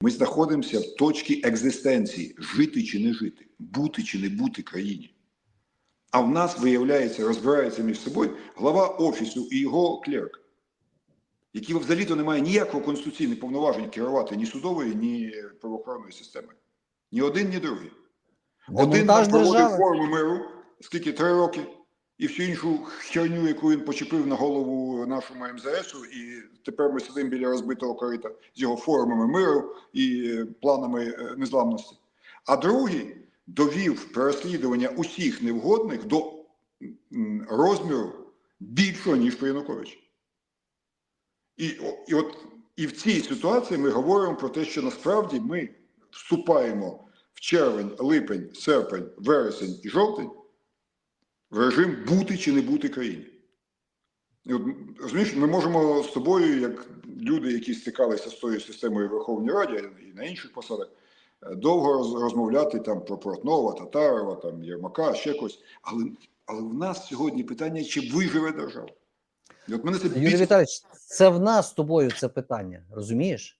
Ми знаходимося в точці екзистенції: жити чи не жити, бути чи не бути країні. А в нас, виявляється, розбирається між собою глава офісу і його клерк, який взагалі-то не має ніякого конституційних повноважень керувати ні судовою, ні правоохоронною системою. Ні один, ні другий. Один Демонтаж проводив форму миру, скільки три роки, і всю іншу херню, яку він почепив на голову нашому МЗСу, і тепер ми сидимо біля розбитого корита з його формами миру і е, планами е, незламності. А другий довів переслідування усіх невгодних до розміру більшого, ніж при Януковичі. І, і от і в цій ситуації ми говоримо про те, що насправді ми вступаємо в червень, липень, серпень, вересень і жовтень режим бути чи не бути країні. І от, розумієш, ми можемо з тобою, як люди, які стикалися з тою системою в Верховній Раді і на інших посадах, е, довго роз- розмовляти там про Портнова, Татарова, там, Єрмака, ще когось. Але, але в нас сьогодні питання, чи виживе держава. І от мене це Юрій більше Віталійович, це в нас з тобою це питання, розумієш?